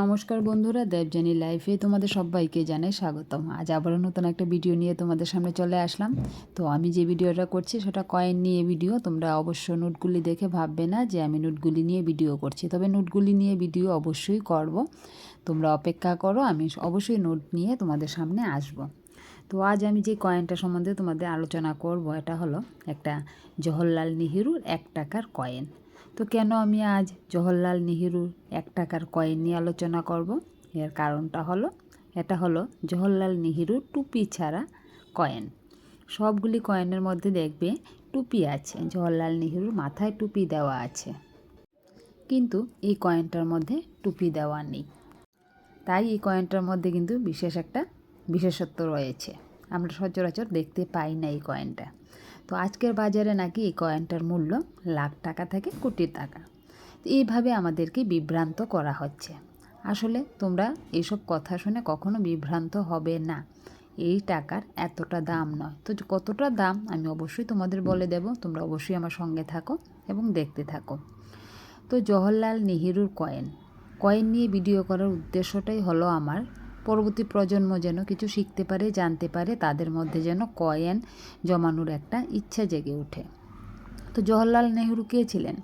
নমস্কার বন্ধুরা দেবজানি লাইফে তোমাদের সবাইকে জানাই স্বাগতম। আজ আবারও নতুন একটা ভিডিও নিয়ে তোমাদের সামনে চলে আসলাম। তো আমি যে ভিডিওটা করছি, সেটা কয়েন নিয়ে ভিডিও তোমরা অবশ্য নোটগুলি দেখে ভাববে না যে আমি নোটগুলি নিয়ে ভিডিও করছি। তবে নোটগুলি নিয়ে ভিডিও অবশ্যই করব। তোমরা অপেক্ষা করো, আমি অবশ্যই নোট নিয়ে তোমাদের সামনে আসব। তো আজ আমি যে কয়েনটা সম্বন্ধে তোমাদের আলোচনা করব, এটা হলো একটা জওহরলাল নেহেরুর এক টাকার কয়েন তো কেন আমি আজ জওহরলাল নেহেরুর এক টাকার কয়েন নিয়ে আলোচনা করব? এর কারণটা হলো, এটা হলো জওহরলাল নেহেরুর টুপি ছাড়া কয়েন সবগুলি কয়েনের মধ্যে দেখবে টুপি আছে, জওহরলাল নেহেরুর মাথায় টুপি দেওয়া আছে। কিন্তু এই কয়েনটার মধ্যে টুপি দেওয়া নেই। তাই এই কয়েনটার মধ্যে কিন্তু বিশেষ একটা বিশেষত্ব রয়েছে। আমরা সচরাচর দেখতে পাই না এই কয়েনটা তো আজকের বাজারে নাকি এই কয়েনটার মূল্য লাখ টাকা থেকে কোটি টাকা। তো এইভাবে আমাদেরকে বিভ্রান্ত করা হচ্ছে। আসলে তোমরা এইসব কথা শুনে কখনো বিভ্রান্ত হবে না। এই টাকার এতটা দাম নয়। তো কতটা দাম আমি অবশ্যই তোমাদের বলে দেব। তোমরা অবশ্যই আমার সঙ্গে থাকো এবং দেখতে থাকো। তো জওহরলাল নেহেরুর কয়েন। কয়েন নিয়ে ভিডিও করার উদ্দেশ্যটাই হলো আমার পরবর্তী প্রজন্ম যেন কিছু শিখতে পারে, জানতে পারে, তাদের মধ্যে যেন কয়েন জমানোর একটা ইচ্ছা জেগে ওঠে। তো জওহরলাল নেহরু কে ছিলেন?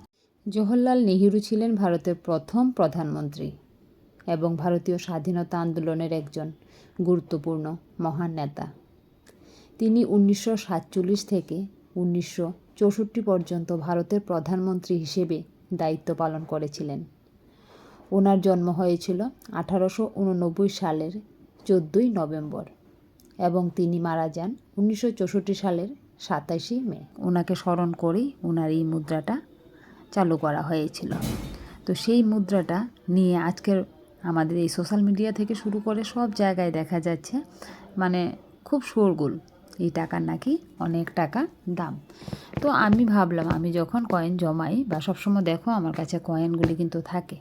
জওহরলাল নেহেরু ছিলেন ভারতের প্রথম প্রধানমন্ত্রী এবং ভারতীয় স্বাধীনতা আন্দোলনের একজন গুরুত্বপূর্ণ মহান নেতা। তিনি উনিশশো সাতচল্লিশ থেকে উনিশশো চৌষট্টি পর্যন্ত ভারতের প্রধানমন্ত্রী হিসেবে দায়িত্ব পালন করেছিলেন। ওনার জন্ম হয়েছিল আঠারোশো উননব্বই সালের চোদ্দোই নভেম্বর এবং তিনি মারা যান উনিশশো চৌষট্টি সালের সাতাশে মে। ওনাকে স্মরণ করেই ওনার এই মুদ্রাটা চালু করা হয়েছিল। তো সেই মুদ্রাটা নিয়ে আজকের আমাদের এই সোশ্যাল মিডিয়া থেকে শুরু করে সব জায়গায় দেখা যাচ্ছে। মানে খুব শোরগোল। এই টাকার নাকি অনেক টাকা দাম। তো আমি ভাবলাম, আমি যখন কয়েন জমাই বা সবসময় দেখো আমার কাছে কয়েনগুলি কিন্তু থাকে,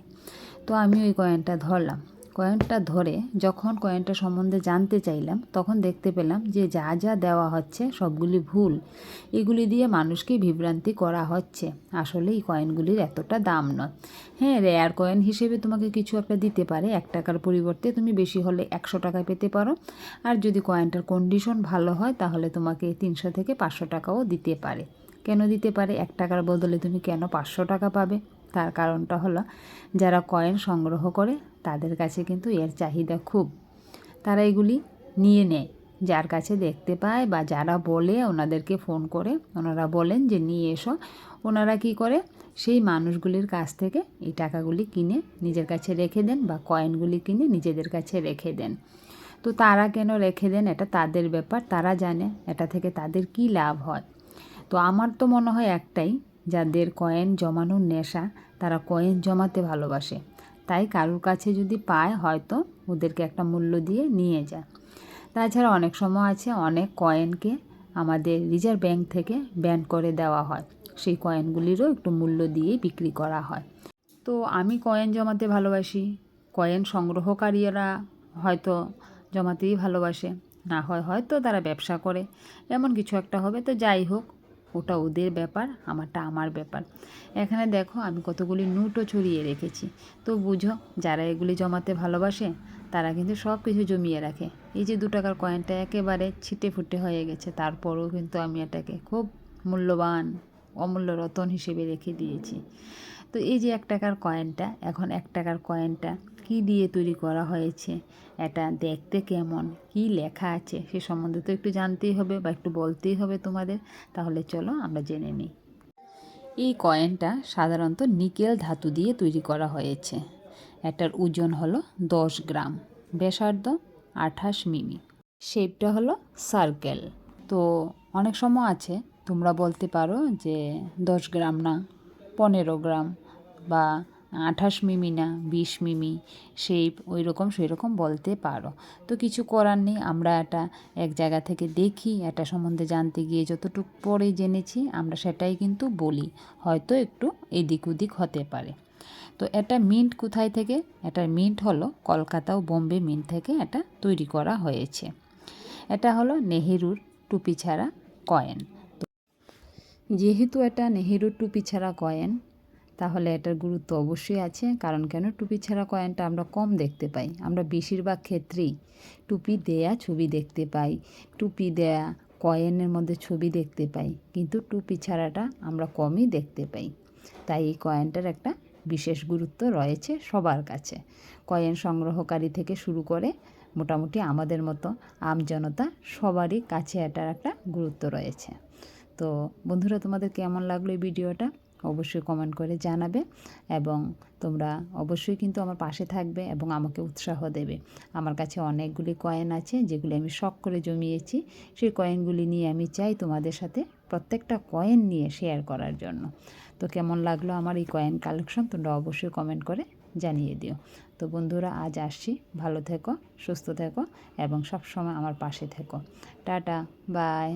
তো আমি ওই কয়েনটা ধরলাম। কয়েনটা ধরে যখন কয়েনটা সম্বন্ধে জানতে চাইলাম, তখন দেখতে পেলাম যে যা যা দেওয়া হচ্ছে সবগুলি ভুল। এগুলি দিয়ে মানুষকে বিভ্রান্তি করা হচ্ছে। আসলে এই কয়েনগুলির এতটা দাম নয়। হ্যাঁ রেয়ার কয়েন হিসেবে তোমাকে কিছু একটা দিতে পারে। এক টাকার পরিবর্তে তুমি বেশি হলে একশো টাকা পেতে পারো। আর যদি কয়েনটার কন্ডিশন ভালো হয়, তাহলে তোমাকে তিনশো থেকে পাঁচশো টাকাও দিতে পারে। কেন দিতে পারে? এক টাকার বদলে তুমি কেন পাঁচশো টাকা পাবে? তার কারণটা হলো, যারা কয়েন সংগ্রহ করে, তাদের কাছে কিন্তু এর চাহিদা খুব। তারা এগুলি নিয়ে নেয়। যার কাছে দেখতে পায় বা যারা বলে, ওনাদেরকে ফোন করে, ওনারা বলেন যে, নিয়ে এসো। ওনারা কি করে? সেই মানুষগুলির কাছ থেকে এই টাকাগুলি কিনে নিজের কাছে রেখে দেন বা কয়েনগুলি কিনে নিজেদের কাছে রেখে দেন। তো তারা কেন রেখে দেন? এটা তাদের ব্যাপার। তারা জানে এটা থেকে তাদের কি লাভ হয়। তো আমার তো মনে হয় একটাই, যাদের কয়েন জমানোর নেশা, তারা কয়েন জমাতে ভালোবাসে। তাই কারোর কাছে যদি পায়, হয়তো ওদেরকে একটা মূল্য দিয়ে নিয়ে যায়। তাছাড়া অনেক সময় আছে, অনেক কয়েনকে আমাদের রিজার্ভ ব্যাংক থেকে ব্যান করে দেওয়া হয়। সেই কয়েনগুলিরও একটু মূল্য দিয়ে বিক্রি করা হয়। তো আমি কয়েন জমাতে ভালোবাসি। কয়েন সংগ্রহকারীরা হয়তো জমাতেই ভালোবাসে। না হয় হয়তো তারা ব্যবসা করে। এমন কিছু একটা হবে। তো যাই হোক, ওটা ওদের ব্যাপার, আমারটা আমার ব্যাপার। এখানে দেখো, আমি কতগুলি নোটও ছড়িয়ে রেখেছি। তো বুঝো, যারা এগুলি জমাতে ভালোবাসে, তারা কিন্তু সব কিছু জমিয়ে রাখে। এই যে দু টাকার কয়েনটা একেবারে ছিটে ফুটে হয়ে গেছে। তারপরেও কিন্তু আমি এটাকে খুব মূল্যবান অমূল্য রতন হিসেবে রেখে দিয়েছি। তো এই যে এক টাকার কয়েনটা, এখন এক টাকার কয়েনটা কি দিয়ে তৈরি করা হয়েছে, এটা দেখতে কেমন, কি লেখা আছে, সে সম্বন্ধে তো একটু জানতেই হবে বা একটু বলতেই হবে তোমাদের। তাহলে চলো আমরা জেনে নিই। এই কয়েনটা সাধারণত নিকেল ধাতু দিয়ে তৈরি করা হয়েছে। এটার ওজন হলো দশ গ্রাম, ব্যাসার্ধ আঠাশ মিমি। শেপটা হলো সার্কেল। তো অনেক সময় আছে তোমরা বলতে পারো যে দশ গ্রাম না, পনেরো গ্রাম বা আঠাশ মিমি না, বিশ মিমি শেপ ওই রকম সেই রকম বলতে পারো। তো কিছু করার নেই, আমরা এটা এক জায়গা থেকে দেখি, এটা সম্বন্ধে জানতে গিয়ে যতটুকু পরে জেনেছি, আমরা সেটাই কিন্তু বলি। হয়তো একটু এদিক ওদিক হতে পারে। তো এটা মিন্ট কোথায় থেকে? এটা মিন্ট হলো কলকাতা ও বোম্বে মিন্ট থেকে এটা তৈরি করা হয়েছে। এটা হলো নেহেরুর টুপি ছাড়া কয়েন। যেহেতু এটা নেহেরু টুপি ছাড়া কয়েন, তাহলে এটার গুরুত্ব অবশ্যই আছে। কারণ কেন টুপি ছাড়া কয়েনটা আমরা কম দেখতে পাই? আমরা বেশিরভাগ ক্ষেত্রেই টুপি দেয়া ছবি দেখতে পাই, টুপি দেয়া কয়েনের মধ্যে ছবি দেখতে পাই, কিন্তু টুপি ছাড়াটা আমরা কমই দেখতে পাই। তাই এই কয়েনটার একটা বিশেষ গুরুত্ব রয়েছে সবার কাছে। কয়েন সংগ্রহকারী থেকে শুরু করে মোটামুটি আমাদের মতো আমজনতা সবারই কাছে এটার একটা গুরুত্ব রয়েছে। তো বন্ধুরা, তোমাদের কেমন লাগল এই ভিডিওটা? অবশ্যই কমেন্ট করে জানাবে এবং তোমরা অবশ্যই কিন্তু আমার পাশে থাকবে এবং আমাকে উৎসাহ দেবে। আমার কাছে অনেকগুলি কয়েন আছে যেগুলি আমি শখ করে জমিয়েছি। সেই কয়েনগুলি নিয়ে আমি চাই তোমাদের সাথে প্রত্যেকটা কয়েন নিয়ে শেয়ার করার জন্য। তো কেমন লাগল আমার এই কয়েন কালেকশন তোমরা অবশ্যই কমেন্ট করে জানিয়ে দিও। তো বন্ধুরা, আজ আসছি। ভালো থেকো, সুস্থ থেকো এবং সবসময় আমার পাশে থেকো। Tata bye